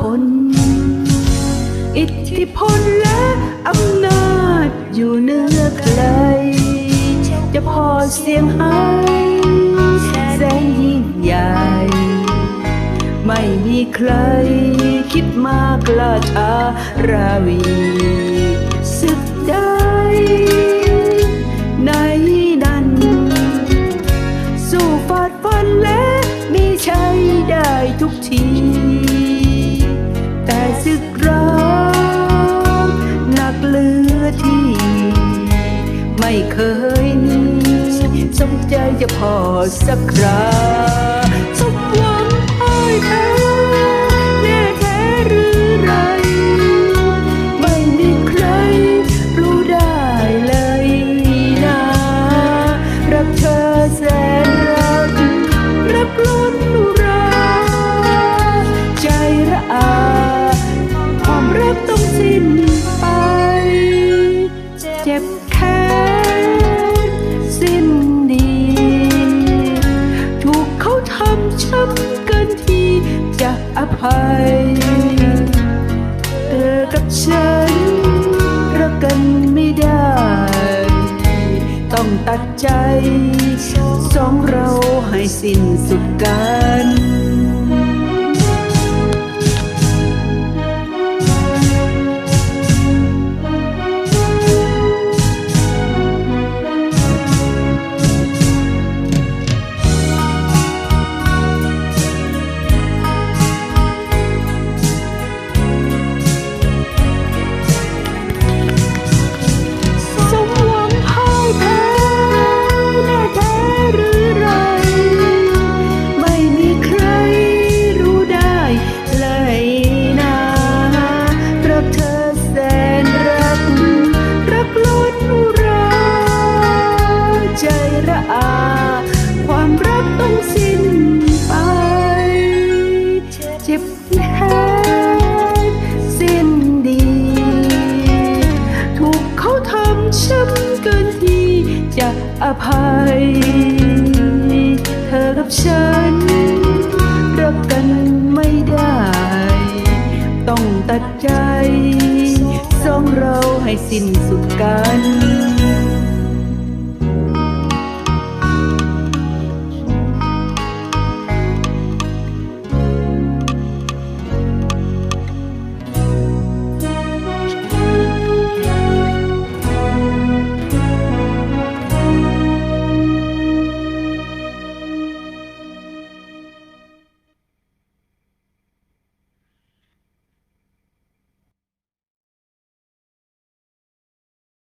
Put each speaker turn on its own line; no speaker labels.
คน อิทธิพลและอำนาจอยู่เหนื้อใคร จะพอเสียงไห้แสนยิ่งใหญ่ ไม่มีใครคิดมากลาชาราวีสึกใดในนั้น สู้ฟาดฟันและมีใชัยได้ทุกที เคยมีสมใจจะพอสักครา ภัยเธอกับฉันรักกันไม่ได้ ต้องตัดใจ สองเราให้สิ้นสุดกัน ใจระอา ความรักต้องสิ้นไป เจ็บแค้นสิ้นดี ถูกเขาทำช้ำเกินที่จะอภัย เธอกับฉัน รักกันไม่ได้ ต้องตัดใจ สองเราให้สิ้นสุดกัน